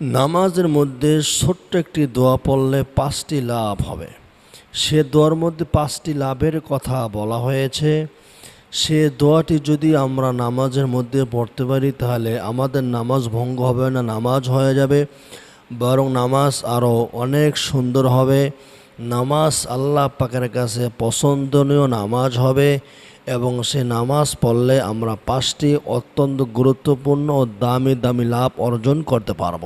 নামাজের মধ্যে ছোট্ট একটি দোয়া পড়লে পাঁচটি লাভ হবে। সে দোয়ার মধ্যে পাঁচটি লাভের কথা বলা হয়েছে। সে দোয়াটি যদি আমরা নামাজের মধ্যে পড়তে পারি, তাহলে আমাদের নামাজ ভঙ্গ হবে না, নামাজ হয়ে যাবে। বরং নামাজ আরও অনেক সুন্দর হবে। নামাজ আল্লাহ পাকের কাছে পছন্দনীয় নামাজ হবে এবং সে নামাজ পড়লে আমরা পাঁচটি অত্যন্ত গুরুত্বপূর্ণ ও দামি দামি লাভ অর্জন করতে পারব।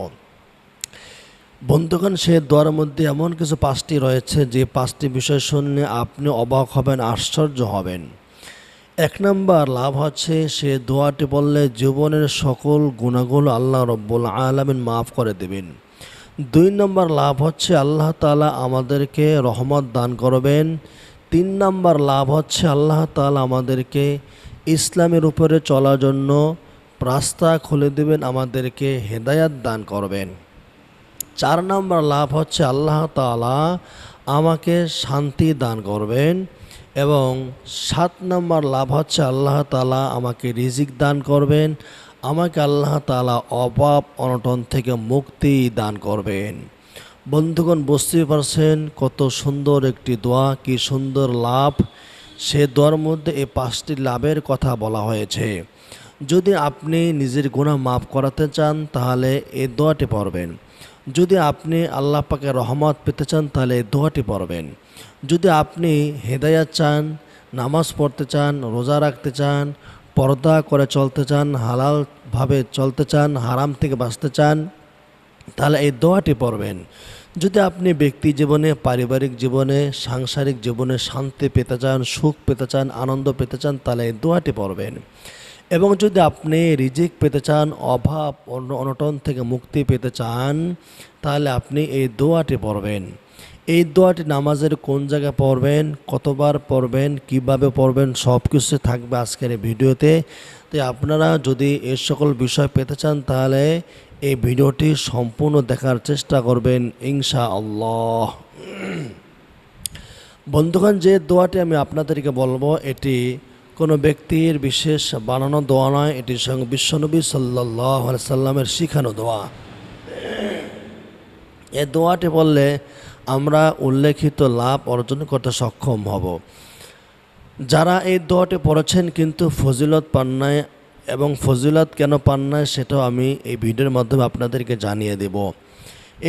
বন্ধুগণ, সে দোয়ার মধ্যে এমন কিছু পাঁচটি রয়েছে যে পাঁচটি বিষয় শুনলে আপনি অবাক হবেন, আশ্চর্য হবেন। এক নম্বর লাভ হচ্ছে, সে দোয়াটি বললে জীবনের সকল গুণাগুলো আল্লাহ রব্বুল আলমিন মাফ করে দেবেন। দুই নম্বর লাভ হচ্ছে, আল্লাহ তালা আমাদেরকে রহমত দান করবেন। তিন নম্বর লাভ হচ্ছে, আল্লাহ তালা আমাদেরকে ইসলামের উপরে চলার জন্য রাস্তা খুলে দেবেন, আমাদেরকে হেদায়াত দান করবেন। চার নম্বর লাভ হচ্ছে আল্লাহ তালা আমাকে শান্তি দান করবেন এবং সাত নম্বর লাভ হচ্ছে আল্লাহ তালা আমাকে রিজিক দান করবেন, আমাকে আল্লাহ তালা অভাব অনটন থেকে মুক্তি দান করবেন। বন্ধুগণ, বুঝতেই পারছেন কত সুন্দর একটি দোয়া, কি সুন্দর লাভ। সে দোয়ার মধ্যে এই পাঁচটি লাভের কথা বলা হয়েছে। যদি আপনি নিজের গুণা মাফ করাতে চান, তাহলে এই দোয়াটি পড়বেন। যদি আপনি আল্লাহ পাকে রহমত পেতে চান, তাহলে দোয়াটি পড়বেন। যদি আপনি হেদায়াত চান, নামাজ পড়তে চান, রোজা রাখতে চান, পর্দা করে চলতে চান, হালালভাবে চলতে চান, হারাম থেকে বাঁচতে চান, তাহলে এই দোয়াটি পড়বেন। যদি আপনি ব্যক্তি জীবনে, পারিবারিক জীবনে, সাংসারিক জীবনে শান্তি পেতে চান, সুখ পেতে চান, আনন্দ পেতে চান, তাহলে এই দোয়াটি পড়বেন। এবং যদি আপনি রিজিক পেতে চান, অভাব অন্য অনটন থেকে মুক্তি পেতে চান, তাহলে আপনি এই দোয়াটি পড়বেন। এই দোয়াটি নামাজের কোন জায়গায় পড়বেন, কতবার পড়বেন, কীভাবে পড়বেন সব কিছু থাকবে আজকের এই ভিডিওতে। তাই আপনারা যদি এ সকল বিষয় পেতে চান, তাহলে এই ভিডিওটি সম্পূর্ণ দেখার চেষ্টা করবেন ইনশা আল্লাহ বন্ধুগণ, যে দোয়াটি আমি আপনাদেরকে বলব, এটি কোনো ব্যক্তির বিশেষ বানানো দোয়া নয়, এটি সঙ্গে বিশ্বনবী সাল্লাহ সাল্লামের শিখানো দোয়া। এ দোয়াটি বললে আমরা উল্লেখিত লাভ অর্জন করতে সক্ষম হব। যারা এই দোয়াটি পড়েছেন কিন্তু ফজিলত পান নাই এবং ফজিলত কেন পান নাই সেটাও আমি এই ভিডিওর মাধ্যমে আপনাদেরকে জানিয়ে দেব।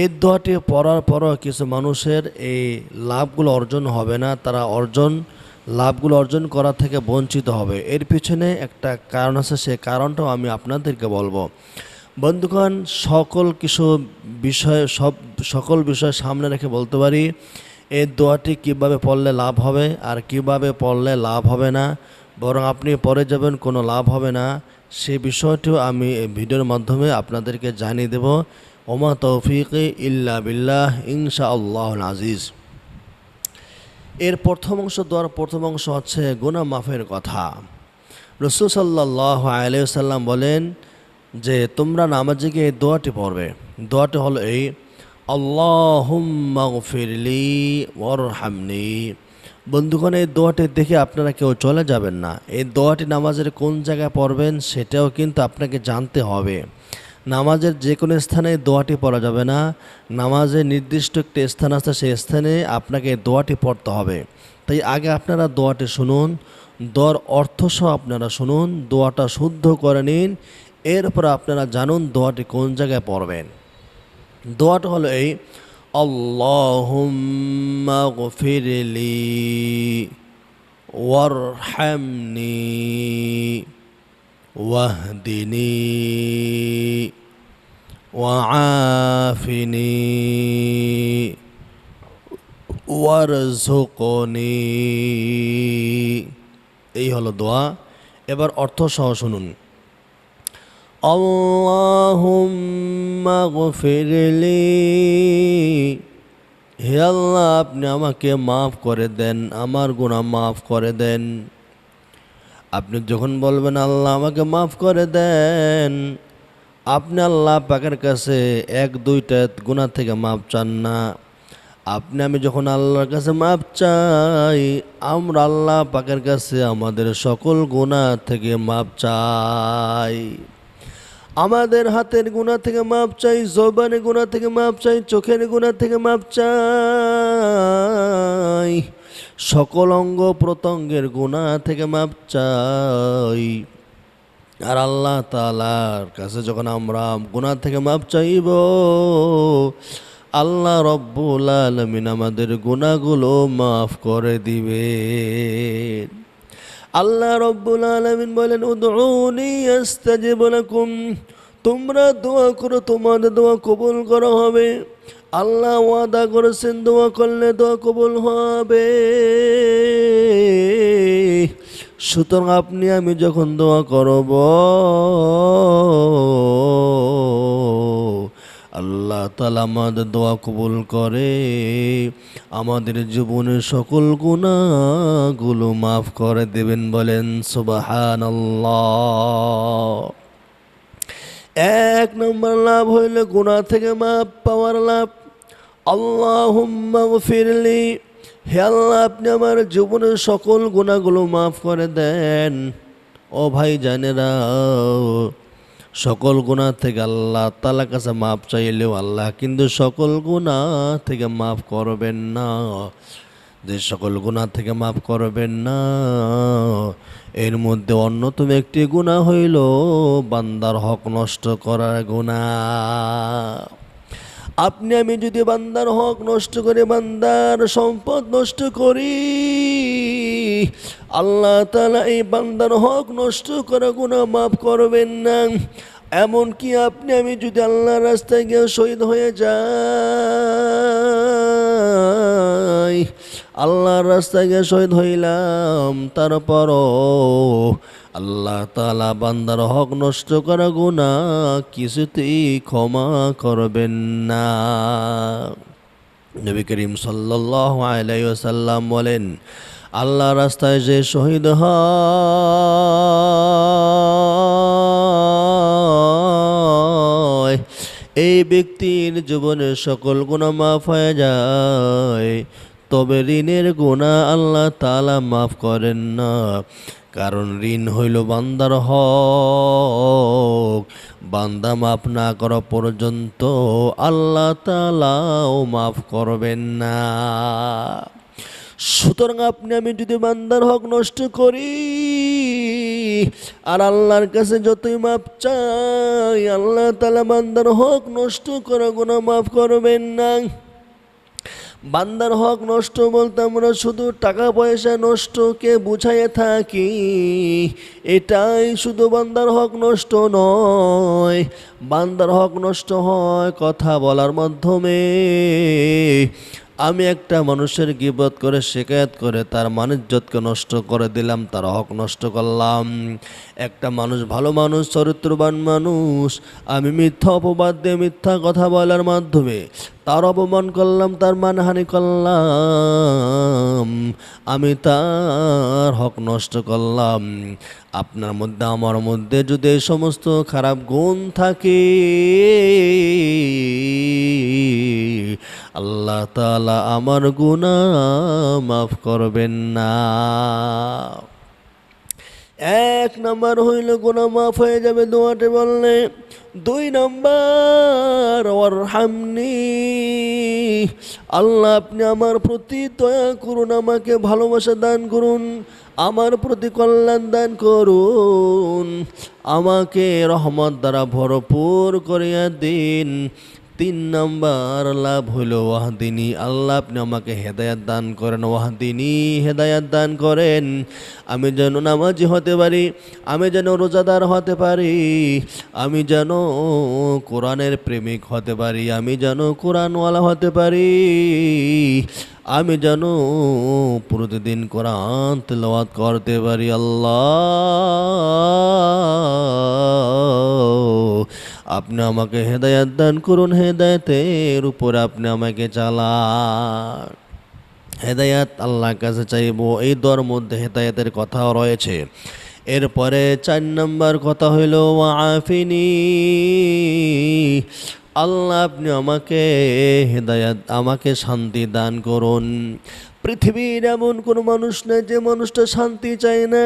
এই দোয়াটি পড়ার পরও কিছু মানুষের এই লাভগুলো অর্জন হবে না, তারা অর্জন লাভগুলো অর্জন করা থেকে বঞ্চিত হবে। এর পিছনে একটা কারণ আছে, সে কারণটাও আমি আপনাদেরকে বলব। বন্ধুগণ, সকল কিছু বিষয়, সব, সকল বিষয় সামনে রেখে বলতে পারি, এই দোয়াটি কীভাবে পড়লে লাভ হবে আর কীভাবে পড়লে লাভ হবে না, বরং আপনি পরে যাবেন, কোনো লাভ হবে না, সে বিষয়টিও আমি এই ভিডিওর মাধ্যমে আপনাদেরকে জানিয়ে দেব। ওমা তৌফিক ইল্লা বিল্লাহ ইনশা আল্লাহ আজিজ এর প্রথম অংশ দেওয়ার প্রথম অংশ হচ্ছে গুনা মাফের কথা। রসুল সাল্লাহ বলেন যে, তোমরা নামাজে গিয়ে এই দোয়াটি পড়বে। দোয়াটি হলো এই আল্লাহম্মাগফিরলি ওরহামনি বন্ধুগণ, এই দোয়াটি দেখে আপনারা কেউ চলে যাবেন না। এই দোয়াটি নামাজের কোন জায়গায় পড়বেন সেটাও কিন্তু আপনাকে জানতে হবে। নামাজের যে কোনো স্থানে দোয়াটি পড়া যাবে না। নামাজে নির্দিষ্ট একটি স্থান আছে, সেই স্থানে আপনাকে দোয়াটি পড়তে হবে। তাই আগে আপনারা দোয়াটি শুনুন। দর অর্থসহ আপনারা শুনুন। দোয়াটা শুদ্ধ করে নিন। এরপর আপনারা জানুন দোয়াটি কোন জায়গায় পড়বেন। দোয়াটা হলো এই, আল্লাহুম্মা ওয়ার ওয়ারহামনি ওয়াহদিনী। وعافني ওয়ারজুকনি এই হলো দোয়া এবার অর্থ সহ শুনুন আল্লাহুম্মা গফিরলি হে আল্লাহ আপনি আমাকে মাফ করে দেন আমার গুনাহ মাফ করে দেন আপনি যখন বলবেন আল্লাহ আমাকে মাফ করে দেন আপনি আল্লাহ পাকের কাছে এক, দুইটা গুণা থেকে মাপ চান না। আপনি, আমি যখন আল্লাহর কাছে মাপ চাই, আমরা আল্লাহ পাকের কাছে আমাদের সকল গুণা থেকে মাপ চাই। আমাদের হাতের গুণা থেকে মাপ চাই, জবানের গুণা থেকে মাপ চাই, চোখের গুণা থেকে মাপ চাই। সকল অঙ্গ প্রত্যঙ্গের গুণা থেকে মাপ চাই। আর আল্লাহ তালার কাছে যখন আমরা গুনাহ থেকে মাপ চাইব, আল্লাহ রব্বুল আলমিন আমাদের গুণাগুলো মাফ করে দিবে আল্লাহ রব্বুল আলমিন বলেন, উদউনি আস্তাজিব লাকুম। তোমরা দোয়া করো, তোমাদের দোয়া কবুল করা হবে। আল্লাহ ওয়াদা করেছেন, দোয়া করলে দোয়া কবুল হবে। সুতরাং আপনি, আমি যখন দোয়া করব, আল্লাহ তালা আমাদের দোয়া কবুল করে। আমাদের জীবনের সকল গুণাগুলো মাফ করে দেবেন বলেন সুবাহান এক নম্বর লাভ হইল গুণা থেকে মাপ পাওয়ার লাভ। আল্লাহ ফিরলি হে আল্লাহ, আপনি আমার জীবনের সকল গুণাগুলো মাফ করে দেন। ও ভাই জানেরা, সকল গুণা থেকে আল্লাহ তালা কাছে মাপ চাইলেও আল্লাহ কিন্তু সকল গুণা থেকে মাফ করবেন না। যে সকল গুণা থেকে মাফ করবেন না, এর মধ্যে অন্যতম একটি গুণা হইল বান্দার হক নষ্ট করার গুণা। আপনি আমি যদি বান্দার হক নষ্ট করে বান্দার সম্পদ নষ্ট করি, আল্লাহ তালা এই বান্দার হক নষ্ট করা গুণা মাফ করবেন না। এমনকি আপনি আমি যদি আল্লাহ রাস্তায় গিয়ে শহীদ হয়ে যাই আল্লাহর রাস্তায় গিয়ে শহীদ হইলাম, তারপরও আল্লাহ তালা বান্দার হক নষ্ট করা গুণা কিছুতেই ক্ষমা করবেন না। নবী করিম সাল্লাহ বলেন আল্লাহ রাস্তায় যে শহীদ হয়, এই ব্যক্তির জীবনের সকল গুণা মাফ হয়ে যায়। তবে ঋণের গুণা আল্লাহ তালা মাফ করেন না, কারণ ঋণ হইল বান্দার হক। বান্দা মাফ না করা পর্যন্ত আল্লাহ তালাও মাফ করবেন না। সুতরাং আপনি, আমি যদি বান্দার হক নষ্ট করি, আর আল্লাহর কাছে যতই মাপ চাই, আল্লাহ তালা বান্দার হক নষ্ট করা গুণা মাফ করবেন না। বান্দার হক নষ্ট বলতে আমরা শুধু টাকা পয়সা নষ্টকে বুঝাইয়ে থাকি। এটাই শুধু বান্দার হক নষ্ট নয়। বান্দার হক নষ্ট হয় কথা বলার মাধ্যমে। আমি একটা মানুষের গিবত করে শেখায়ত করে তার মানিজ্যতকে নষ্ট করে দিলাম, তার হক নষ্ট করলাম। একটা মানুষ ভালো মানুষ, চরিত্রবান মানুষ, আমি মিথ্যা অপবাদ দিয়ে মিথ্যা কথা বলার মাধ্যমে তার অপমান করলাম, তার মানহানি করলাম। আমি তার হক নষ্ট করলাম। আপনার মধ্যে, আমার মধ্যে যদি এই সমস্ত খারাপ গুণ থাকে আল্লাহ তালা আমার গুণা মাফ করবেন না। এক নাম্বার হইল গুণা মাফ হয়ে যাবে দোয়াটে বললে, দুই নাম্বার ওর হামনি আল্লাহ, আপনি আমার প্রতি দয়া করুন, আমাকে ভালোবাসা দান করুন, আমার প্রতি কল্যাণ দান করুন। আমাকে রহমত দ্বারা ভরপুর করিয়া দিন। তিন নম্বর লাভ হইল ওয়াহদিনী, আল্লাহ আপনি আমাকে হেদায়াত দান করেন। ওয়াহদিনী, হেদায়াত দান করেন। আমি যেন নামাজি হতে পারি, আমি যেন রোজাদার হতে পারি, আমি যেন কোরআনের প্রেমিক হতে পারি, আমি যেন কোরআনওয়ালা হতে পারি, আমি যেন প্রতিদিন কোরআন তেলাওয়াত করতে পারি। আল্লাহ আপনি আমাকে হেদায়াত দান করুন, হেদায়তের উপর আপনি আমাকে চালান। হেদায়াত আল্লাহর কাছে চাইব, এই দর মধ্যে হেদায়াতের কথাও রয়েছে। এরপরে চার নম্বর কথা হইল আফিনি আল্লাহ, আপনি আমাকে হেদায়াত, আমাকে শান্তি দান করুন। পৃথিবীর এমন কোনো মানুষ নেই যে মানুষটা শান্তি চায় না।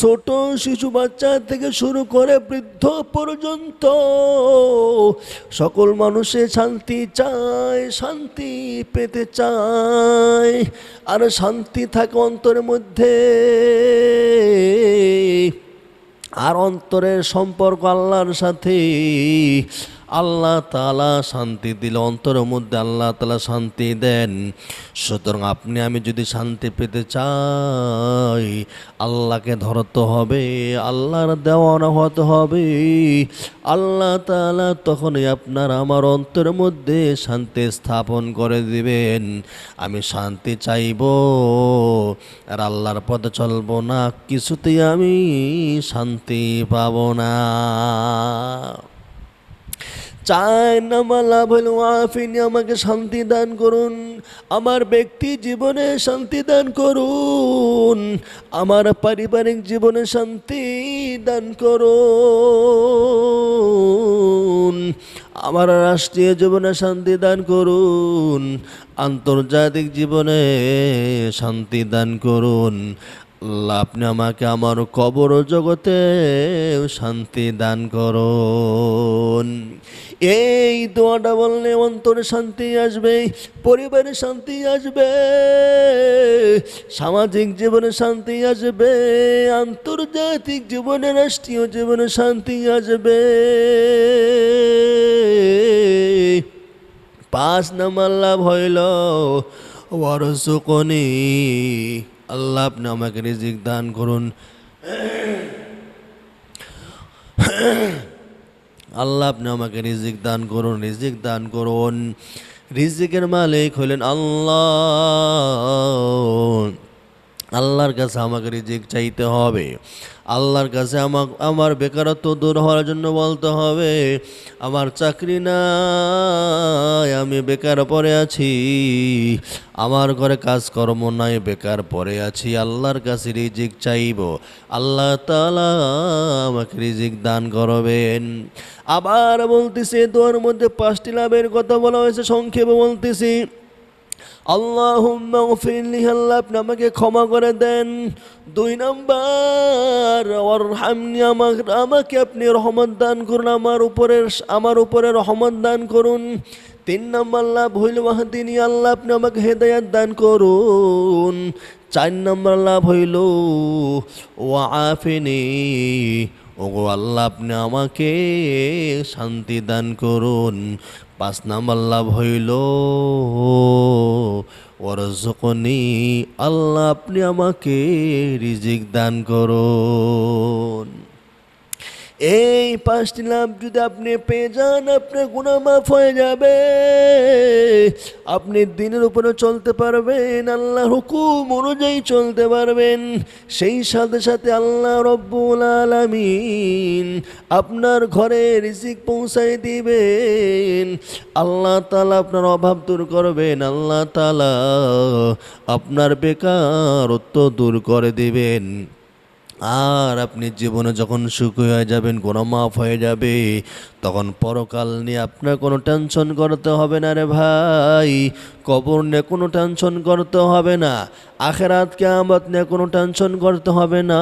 ছোট শিশু বাচ্চা থেকে শুরু করে বৃদ্ধ পর্যন্ত সকল মানুষে শান্তি চায়, শান্তি পেতে চায়। আর শান্তি থাকে অন্তরের মধ্যে। আর অন্তরের সম্পর্ক আল্লাহর সাথে। আল্লাহ তালা শান্তি দিলে, অন্তরের মধ্যে আল্লাহ তালা শান্তি দেন। সুতরাং আপনি, আমি যদি শান্তি পেতে চাই, আল্লাহকে ধরতে হবে, আল্লাহর দেওয়ানা হতে হবে। আল্লাহ তালা তখনই আপনার, আমার অন্তরের মধ্যে শান্তি স্থাপন করে দিবেন। আমি শান্তি চাইব, আর আল্লাহর পথে চলবো না, কিছুতেই আমি শান্তি পাব না। চায় নামা লাভ হইল আফিনি আমাকে শান্তি দান করুন। আমার ব্যক্তি জীবনে শান্তি দান করুন। আমার পারিবারিক জীবনে শান্তি দান করুন। আমার রাষ্ট্রীয় জীবনে শান্তি দান করুন। আন্তর্জাতিক জীবনে শান্তি দান করুন। আল্লাহ আপনি আমাকে আমার কবর জগতে শান্তি দান করুন। এই দোয়াটা বললে অন্তরে শান্তি আসবে, পরিবারে শান্তি আসবে, সামাজিক জীবনে শান্তি আসবে, আন্তর্জাতিক জীবনে, রাষ্ট্রীয় জীবনে শান্তি আসবে। পাঁচ নাম্বার লাভ হইল, ওয়ারসুকনি। আল্লাহ আপনি আমাকে রিজিক দান করুন। আল্লাহ আপনি আমাকে রিজিক দান করুন, রিজিক দান করুন। রিজিকের মালিক হইলেন আল্লাহ। আল্লাহর কাছে আমাকে রিজিক চাইতে হবে। আল্লাহর কাছে আমার আমার বেকারত্ব দূর হওয়ার জন্য বলতে হবে, আমার চাকরি নাই, আমি বেকার পরে আছি, আমার ঘরে কাজকর্ম নাই, বেকার পরে আছি, আল্লাহর কাছে রিজিক চাইব। আল্লাহ তালা আমাকে রিজিক দান করবেন। আবার বলতেছে, দোয়ার মধ্যে পাঁচটি লাভের কথা বলা হয়েছে, সংক্ষেপে বলতেছি। আল্লাহুম্মা গফিরলি আল্লাহ, আপনি আমাকে ক্ষমা করে দেন। দুই নাম্বার, ওয়ারহামনি আমাকে আমাকে আপনি রহমত দান করুন, আমার উপরে আমার উপরে রহমত দান করুন। তিন নম্বর, লাভ হইল মাহাদিনী আল্লাহ, আপনি আমাকে হেদায়াত দান করুন। চার নম্বর, লাভ হইল ও আফিনী, ওগো আল্লাহ, আপনি আমাকে শান্তি দান করুন। পাঁচ নাম্বার লাভ হইল ওরজকনি আল্লাহ আপনি আমাকে রিজিক দান করুন। এই পাঁচটি লাভ যদি আপনি পেয়ে যান, আপনার গুণা মাফ হয়ে যাবে। আপনি দিনের উপরে চলতে পারবেন আল্লাহ হুকুম অনুযায়ী চলতে পারবেন। সেই সাথে সাথে আল্লাহ রব্বুল আলামিন আপনার ঘরে রিজিক পৌঁছাই দিবেন। আল্লাহ তালা আপনার অভাব দূর করবেন, আল্লাহ তালা আপনার বেকারত্ব দূর করে দিবেন। আর আপনি জীবনে যখন সুখী হয়ে যাবেন কোনো মাফ হয়ে যাবে, তখন পরকাল নিয়ে আপনার কোনো টেনশন করতে হবে না রে ভাই। কবর নিয়ে কোনো টেনশন করতে হবে না। আখের আখেরাত কেয়ামত নিয়ে কোনো টেনশন করতে হবে না।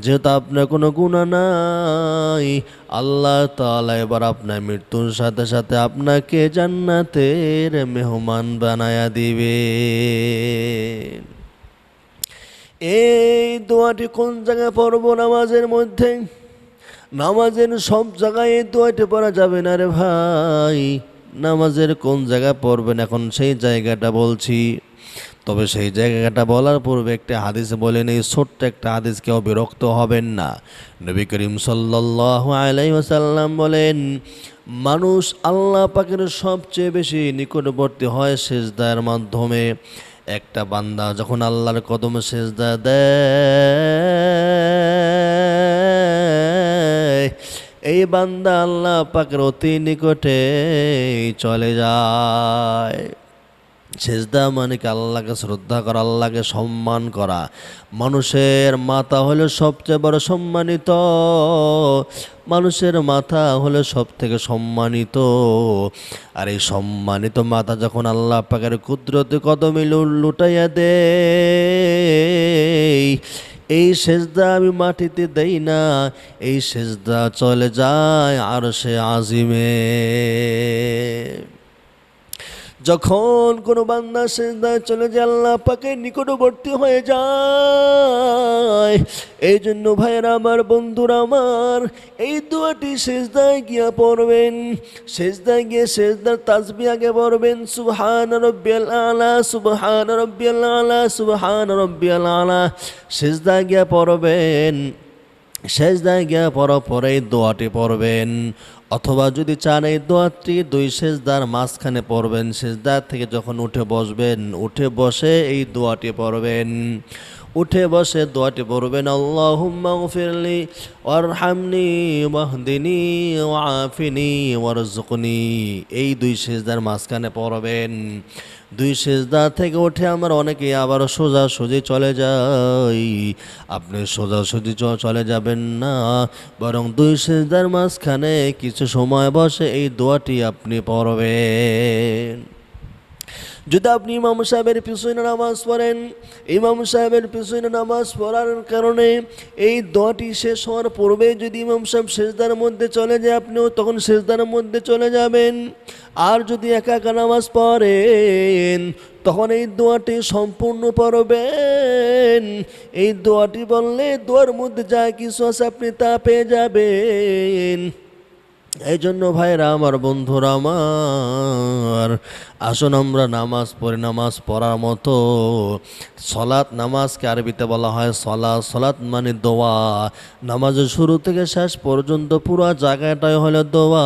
যেহেতু আপনার কোনো গুণা নাই, আল্লাহ তাআলা এবার আপনার মৃত্যুর সাথে সাথে আপনাকে জান্নাতের মেহমান বানায়া দিবে এই দোয়াটি কোন জায়গায় পড়ব নামাজের মধ্যে? নামাজের সব জায়গায় এই দোয়াটি পড়া যাবে না রে ভাই। নামাজের কোন জায়গায় পড়বেন এখন? সেই জায়গাটা বলছি। তবে সেই জায়গাটা বলার পূর্বে একটা হাদিস বলেন এই ছোট্ট একটা হাদিস, কেউ বিরক্ত হবেন না। নবী করিম সাল্লাহ বলেন, মানুষ আল্লাহ পাকের সবচেয়ে বেশি নিকটবর্তী হয় সেজদার মাধ্যমে। একটা বান্দা যখন আল্লাহর কদমে সেজদা দেয়, এই বান্দা আল্লাহ পাকের অতি নিকটে চলে যায়। সেজদা মানে কি আল্লাহকে শ্রদ্ধা করা, আল্লাহকে সম্মান করা। মানুষের মাথা হলো সবচেয়ে বড় সম্মানিত। মানুষের মাথা হলো সব থেকে সম্মানিত। আর এই সম্মানিত মাথা যখন আল্লাহ পাকের কুদরতে কদমে লুটাইয়া দে এই সেজদা আমি মাটিতে দেই না, এই সেজদা চলে যায় আর সে আজিমে। যখন কোনো বান্দা সেজদায় চলে যায়, আল্লাহ পাকে নিকটবর্তী হয়ে যায়। এই জন্য ভাইয়েরা আমার, বন্ধুরা আমার, এই দোয়াটি সেজদায় গিয়া পড়বেন। সেজদায় গিয়ে সেজদার তাজবি আগে পড়বেন, সুবহান রব্বিয়াল আলা, সুবহান রব্বিয়াল আলা, সুবহান রব্বিয়াল আলা। সেজদায় গিয়া পড়বেন। সেজদায় গিয়া পড়ার পরে এই দোয়াটি পড়বেন। অথবা যদি চান এই দোয়াটি দুই সেজদার মাঝখানে পড়বেন সেজদার থেকে যখন উঠে বসবেন, উঠে বসে এই দোয়াটি পড়বেন। উঠে বসে দোয়াটি পড়বেন, আল্লাহুম্মা গফিরলি ওয়ারহামনি ওয়াহদিনি ওয়াফিনি ওয়ারজুকনি এই দুই সেজদার মাঝখানে পড়বেন। দুই সেজদা থেকে উঠে আমার অনেকে আবার সোজা সুজি চলে যাই। আপনি সোজা সুজি চলে যাবেন না, বরং দুই সেজদার মাঝখানে কিছু সময় বসে এই দোয়াটি আপনি পড়বেন। যদি আপনি ইমাম সাহেবের পিছনে নামাজ পড়েন, ইমাম সাহেবের পিছনে নামাজ পড়ার কারণে এই দোয়াটি শেষ হওয়ার পূর্বে যদি ইমাম সাহেব সেজদার মধ্যে চলে যায়, আপনিও তখন সেজদার মধ্যে চলে যাবেন। আর যদি একা একা নামাজ পড়েন, তখন এই দোয়াটি সম্পূর্ণ পড়বেন। এই দোয়াটি বললে দোয়ার মধ্যে যা কিছু আছে আপনি তা পেয়ে যাবেন। এই জন্য ভাইরা আমার বন্ধুরা, আমার, আসুন আমরা নামাজ পড়ি, নামাজ পড়ার মতো। সলাৎ নামাজকে আরবিতে বলা হয় সলা, সলাৎ মানে দোয়া। নামাজের শুরু থেকে শেষ পর্যন্ত পুরো জায়গাটাই হলো দোয়া।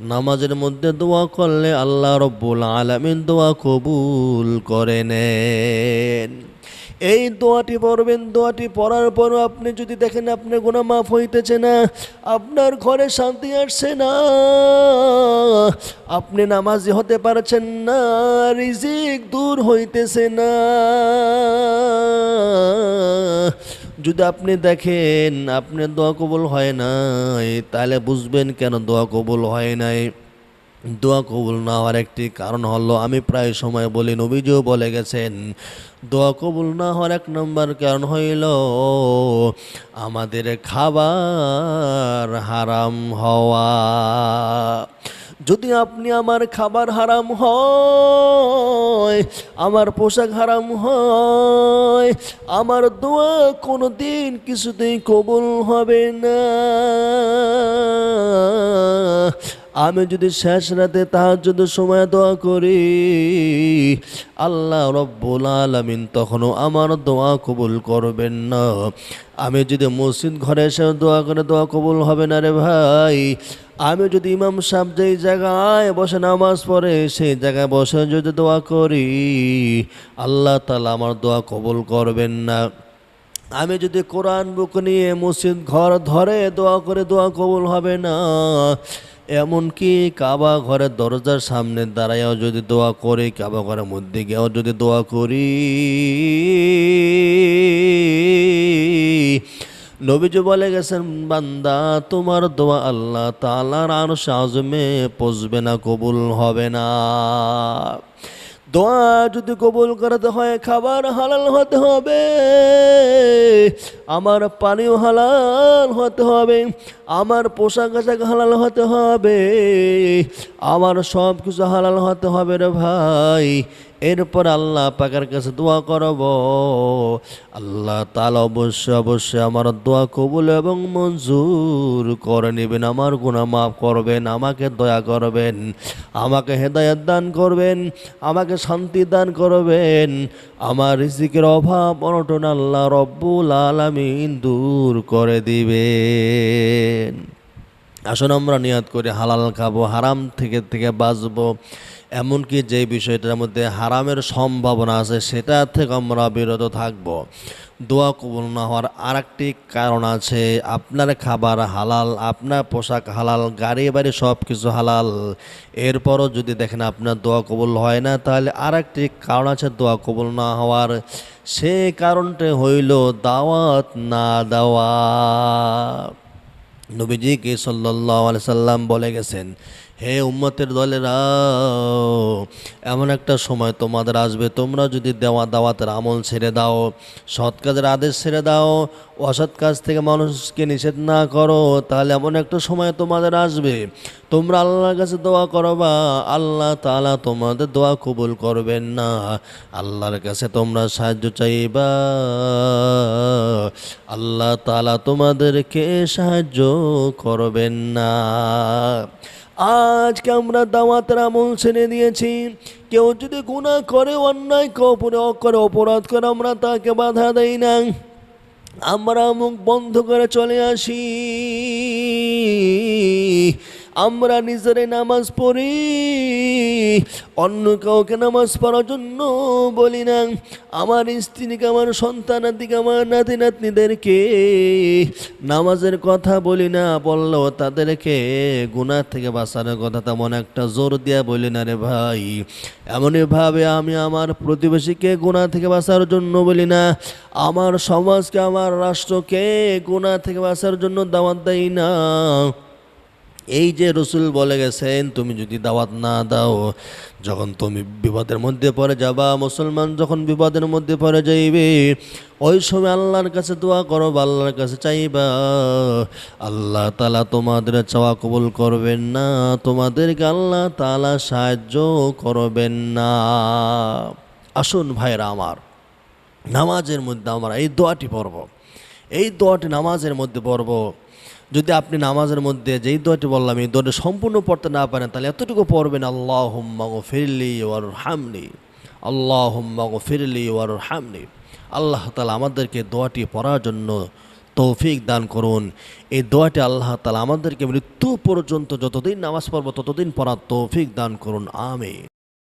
নামাজের মধ্যে দোয়া করলে আল্লাহ রব্বুল আলামিন দোয়া কবুল করে নেন। এই দোয়াটি পড়বেন, দোয়াটি পড়ার পরও আপনি যদি দেখেন আপনার গোনা মাফ হইতেছে না, আপনার ঘরে শান্তি আসছে না, আপনি নামাজি হতে পারছেন না, রিজিক দূর হইতেছে না। যদি আপনি দেখেন আপনার দোয়া কবুল হয় নাই, তাহলে বুঝবেন কেন দোয়া কবুল হয় নাই। দোয়া কবুল না হওয়ার একটি কারণ হলো, আমি প্রায় সময় বলি, নবীজিও বলে গেছেন, দোয়া কবুল না হওয়ার এক নম্বর কারণ হইল, আমাদের খাবার হারাম হওয়া। যদি আপনি আমার খাবার হারাম হয়, আমার পোশাক হারাম হয়, আমার দোয়া কোনো দিন কিছুতেই কবুল হবে না। আমি যদি শেষ রাতে তাহাজ্জুদের সময় দোয়া করি, আল্লাহ রব্বুল আলামিন তখনও আমার দোয়া কবুল করবেন না। আমি যদি মসজিদ ঘরে এসে দোয়া করে দোয়া কবুল হবে না রে ভাই, আমি যদি ইমাম সাহেব যেই জায়গায় বসে নামাজ পড়ে, সেই জায়গায় বসে যদি দোয়া করি, আল্লাহ তালা আমার দোয়া কবুল করবেন না। আমি যদি কোরআন বুক নিয়ে মসজিদ ঘর ধরে দোয়া করে দোয়া কবুল হবে না এমনকি কাবা ঘরের দরজার সামনে দাঁড়াইয়াও যদি দোয়া করি, কাবা ঘরের মধ্যে গিয়েও যদি দোয়া করি। নবীজি বলে গেছেন, বান্দা, তোমার দোয়া আল্লাহ তালার আর সাজমে পচবে না, কবুল হবে না। দোয়া যদি কবুল করাতে হয়, খাবার হালাল হতে হবে। আমার পানিও হালাল হতে হবে, আমার পোশাক আশাক হালাল হতে হবে, আমার সব কিছু হালাল হতে হবে রে ভাই। এরপর আল্লাহ পাকের কাছে দোয়া করব। আল্লাহ তালা অবশ্যই অবশ্যই আমার দোয়া কবুল এবং মঞ্জুর করে নেবেন। আমার গুণা মাফ করবেন, আমাকে দয়া করবেন, আমাকে হেদায়ত দান করবেন, আমাকে শান্তি দান করবেন। আমার রিজিকের অভাব, অনটন আল্লাহ রব্বুল আলামিন দূর করে দিবেন। আসুন আমরা নিয়াত করে, হালাল খাব, হারাম থেকে থেকে বাঁচবো। এমনকি যে বিষয়টার মধ্যে হারামের সম্ভাবনা আছে সেটা থেকে আমরা বিরত থাকব। দোয়া কবুল না হওয়ার আরেকটি কারণ আছে, আপনার খাবার হালাল, আপনার পোশাক হালাল, গাড়ি বাড়ি সব কিছু হালাল। এরপরও যদি দেখেন আপনার দোয়া কবুল হয় না, তাহলে আরেকটি কারণ আছে দোয়া কবুল না হওয়ার। সে কারণটা হইল দাওয়াত না দেওয়া। নবীজিকে সাল্লাহ সাল্লাম বলে গেছেন হে উম্মতের দলেরা এমন একটা সময় তোমাদের আসবে। তোমরা যদি দেওয়া দাওয়াতের আমল ছেড়ে দাও, সৎ কাজের আদেশ ছেড়ে দাও, অসৎ কাজ থেকে মানুষকে নিষেধ না করো, তাহলে এমন একটা সময় তোমাদের আসবে। তোমরা আল্লাহর কাছে দোয়া করবা আল্লাহ তালা তোমাদের দোয়া কবুল করবেন না। আল্লাহর কাছে তোমরা সাহায্য চাইবা। আল্লাহ তালা তোমাদেরকে সাহায্য করবেন না। আজকে আমরা দাওয়াতের আমল ছেড়ে দিয়েছি। কেউ যদি গুণা করে, অন্যায় কপরে করে অপরাধ করে, আমরা তাকে বাধা দেই না। আমরা মুখ বন্ধ করে চলে আসি। আমরা নিজেরাই নামাজ পড়ি, অন্য কাউকে নামাজ পড়ার জন্য বলি না। আমার স্ত্রীকে, আমার সন্তানাদিকে আমার নাতি নাতনিদেরকে নামাজের কথা বলি না, বললেও তাদেরকে গুনাহ থেকে বাঁচানোর কথা তেমন একটা জোর দিয়া বলি না রে ভাই। এমনইভাবে আমি আমার প্রতিবেশীকে গুনাহ থেকে বাঁচার জন্য বলি না। আমার সমাজকে, আমার রাষ্ট্রকে গুনাহ থেকে বাঁচার জন্য দাওয়াত দেয় না। এই যে রসুল বলে গেছেন, তুমি যদি দাওয়াত না দাও, যখন তুমি বিপদের মধ্যে পড়ে যাবা, মুসলমান যখন বিপদের মধ্যে পড়ে যাইবে, ওই সময় আল্লাহর কাছে দোয়া করো বা আল্লাহর কাছে চাইবা। আল্লাহ তালা তোমাদের চাওয়া কবুল করবেন না, তোমাদেরকে আল্লাহ তালা সাহায্য করবেন না। আসুন ভাইরা আমার, নামাজের মধ্যে আমরা এই দোয়াটি পড়ব। এই দোয়াটি নামাজের মধ্যে পড়ব। যদি আপনি নামাজের মধ্যে যেই দোয়াটি বললাম, এই দোয়াটি সম্পূর্ণ পড়তে না পারেন, তাহলে এতটুকু পড়বেন আল্লাহ হুম্মাগো ফিরলি ওয়ার হামনি আল্লাহ হুম্মাগো ফিরলি ওয়ার হামনি আল্লাহ তালা আমাদেরকে দোয়াটি পড়ার জন্য তৌফিক দান করুন। এই দোয়াটি আল্লাহ তালা আমাদেরকে মৃত্যু পর্যন্ত যতদিন নামাজ পড়ব, ততদিন পড়ার তৌফিক দান করুন। আমি